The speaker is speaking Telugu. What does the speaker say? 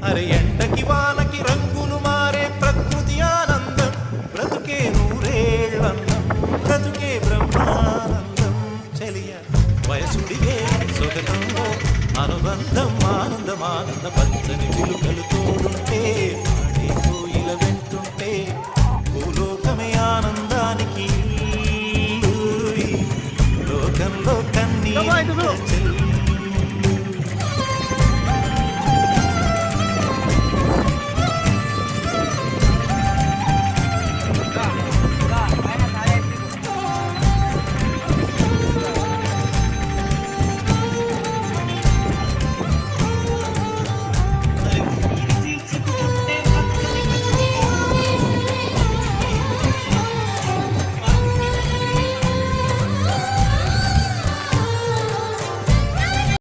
అరే ఎండకి వానకి రంగులు మారే ప్రకృతి ఆనందం. బ్రతుకే నూరేళ్ళందం బ్రతుకే బ్రహ్మానందం. చెలియ వయసుడిగే సుగతంలో అనుబంధం ఆనందం ఆనంద పచ్చని చిలుకలు తోడుంటే ఆడే కోయిల వెంటుంటే భూలోకమే ఆనందానికి లోకంలో కన్నీ